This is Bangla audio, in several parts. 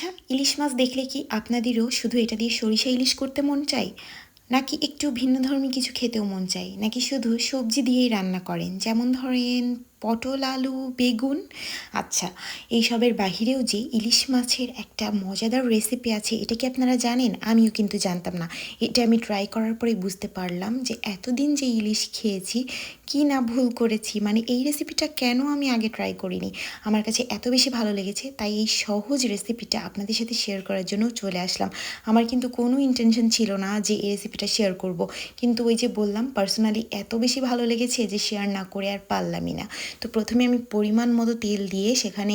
আচ্ছা ইলিশ মাছ দেখলে কি আপনাদেরও শুধু এটা দিয়ে সরিষা ইলিশ করতে মন চাই নাকি একটু ভিন্ন ধর্মী কিছু খেতেও মন চাই নাকি শুধু সবজি দিয়েই রান্না করেন? যেমন ধরেন পটল, আলু, বেগুন। আচ্ছা এইসবের বাহিরেও যে ইলিশ মাছের একটা মজাদার রেসিপি আছে, এটা কি আপনারা জানেন? আমিও কিন্তু জানতাম না। এটা আমি ট্রাই করার পরে বুঝতে পারলাম যে এতদিন যে ইলিশ খেয়েছি, কি না ভুল করেছি? মানে এই রেসিপিটা কেন আমি আগে ট্রাই করিনি? আমার কাছে এত বেশি ভালো লেগেছে, তাই এই সহজ রেসিপিটা আপনাদের সাথে শেয়ার করার জন্য চলে আসলাম। আমার কিন্তু কোনো ইন্টেনশন ছিল না যে এই রেসিপিটা শেয়ার করব। কিন্তু ওই যে বললাম পার্সোনালি এত বেশি ভালো লেগেছে যে শেয়ার না করে আর পারলামই না। তো প্রথমে আমি পরিমাণ মতো তেল দিয়ে সেখানে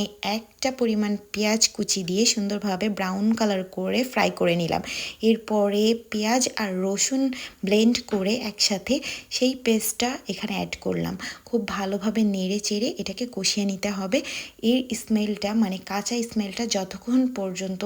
একটা পরিমাণ পেঁয়াজ কুচি দিয়ে সুন্দরভাবে ব্রাউন কালার করে ফ্রাই করে নিলাম। এরপরে পেঁয়াজ আর রসুন ব্লেন্ড করে একসাথে সেই পেস্টটা এখানে অ্যাড করলাম। খুব ভালোভাবে নেড়ে চেড়ে এটাকে কষিয়ে নিতে হবে। এর স্মেলটা মানে কাঁচা স্মেলটা যতক্ষণ পর্যন্ত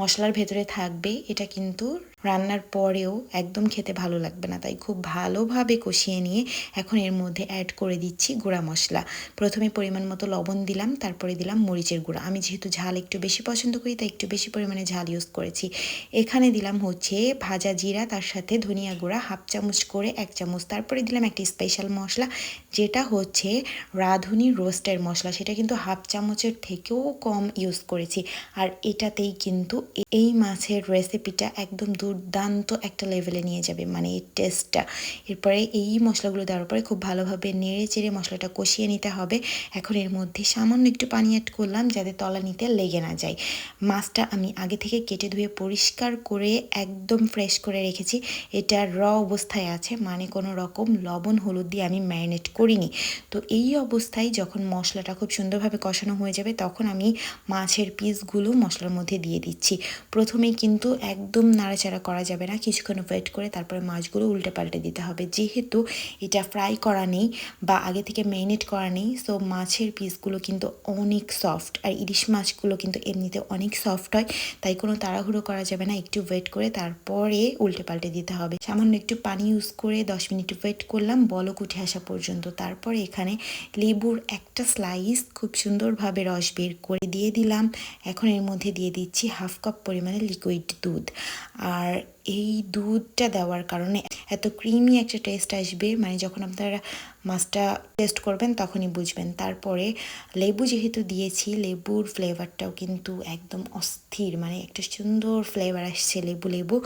মশলার ভেতরে থাকবে, এটা কিন্তু রান্নার পরেও একদম খেতে ভালো লাগবে না। তাই খুব ভালোভাবে কষিয়ে নিয়ে এখন এর মধ্যে অ্যাড করে দিচ্ছি গুঁড়া মশলা। প্রথমে পরিমাণ মতো লবণ দিলাম, তারপরে দিলাম মরিচের গুঁড়া। আমি যেহেতু ঝাল একটু বেশি পছন্দ করি, তাই একটু বেশি পরিমাণে ঝাল ইউজ করেছি। এখানে দিলাম হচ্ছে ভাজা জিরা, তার সাথে ধনিয়া গুঁড়া, হাফ চামচ করে এক চামচ। তারপরে দিলাম একটি স্পেশাল মশলা, যেটা হচ্ছে রাঁধুনি রোস্টের মশলা। সেটা কিন্তু হাফ চামচের থেকেও কম ইউজ করেছি। আর এটাতেই কিন্তু এই মাছের রেসিপিটা একদম দুর্দান্ত একটা লেভেলে নিয়ে যাবে মানে এই টেস্টটা এরপরে এই মশলাগুলো দেওয়ার পরে খুব ভালোভাবে নেড়ে চেড়ে মশলাটা কষিয়ে নিতে হবে। এখন এর মধ্যে সামান্য একটু পানি অ্যাড করলাম, যাতে তলা নিতে লেগে না যায়। মাছটা আমি আগে থেকে কেটে ধুয়ে পরিষ্কার করে একদম ফ্রেশ করে রেখেছি। এটা র অবস্থায় আছে মানে কোনো রকম লবণ, হলুদ দিয়ে আমি ম্যারিনেট করিনি। তো এই অবস্থায় যখন মশলাটা খুব সুন্দরভাবে কষানো হয়ে যাবে, তখন আমি মাছের পিসগুলো মশলার মধ্যে দিয়ে দিচ্ছি। প্রথমেই কিন্তু একদম নাড়াচাড়া করা যাবে না, কিছুক্ষণ ওয়েট করে তারপরে মাছগুলো উল্টে পাল্টে দিতে হবে। যেহেতু এটা ফ্রাই করা নেই বা আগে থেকে ম্যারিনেট করা নেই সো মাছের পিসগুলো কিন্তু অনেক সফট আর ইলিশ মাছগুলো কিন্তু এমনিতে অনেক সফট হয়, তাই কোনো তাড়াহুড়ো করা যাবে না। একটু ওয়েট করে তারপরে উল্টে পাল্টে দিতে হবে। সামান্য একটু পানি ইউজ করে দশ মিনিট ওয়েট করলাম, বলক উঠে আসা পর্যন্ত। তারপরে এখানে লেবুর একটা স্লাইস খুব সুন্দরভাবে রস বের করে দিয়ে দিলাম। এখন এর মধ্যে দিয়ে দিচ্ছি হাফ কাপ পরিমাণে লিকুইড দুধ। আর এই দুধটা দেওয়ার কারণে এত ক্রিমি একটা টেস্ট আসবে মানে যখন আপনারা মাছটা টেস্ট করবেন, তখনই বুঝবেন। তারপরে লেবু যেহেতু দিয়েছি, লেবুর ফ্লেভারটাও কিন্তু একদম অস্থির মানে একটা সুন্দর ফ্লেভার আসছে লেবু লেবু।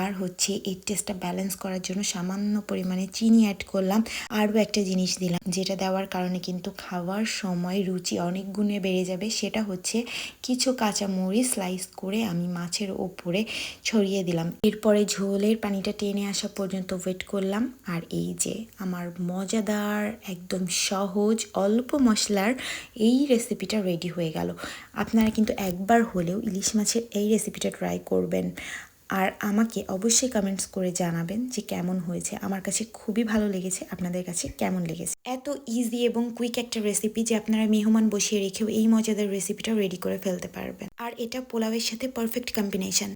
আর হচ্ছে এই টেস্টটা ব্যালেন্স করার জন্য সামান্য পরিমাণে চিনি অ্যাড করলাম। আরও একটা জিনিস দিলাম, যেটা দেওয়ার কারণে কিন্তু খাওয়ার সময় রুচি অনেক গুণে বেড়ে যাবে। সেটা হচ্ছে কিছু কাঁচা মরিচ স্লাইস করে আমি মাছের ওপরে ছড়িয়ে দিলাম। এরপরে ঝোলের পানিটা টেনে আসা পর্যন্ত ওয়েট করলাম। আর এই যে আমার মজাদার একদম সহজ, অল্প মশলার এই রেসিপিটা রেডি হয়ে গেল। আপনারা কিন্তু একবার হলেও ইলিশ মাছের এই রেসিপিটা ট্রাই করবেন। আর আমাকে অবশ্যই কমেন্টস করে জানাবেন যে কেমন হয়েছে। আমার কাছে খুবই ভালো লেগেছে। আপনাদের কাছে কেমন লেগেছে? এত ইজি এবং কুইক একটা রেসিপি যে আপনারা মেহমান বসিয়ে রেখেও এই মজাদার রেসিপিটা রেডি করে ফেলতে পারবেন। আর এটা পোলাওয়ের সাথে পারফেক্ট কম্বিনেশন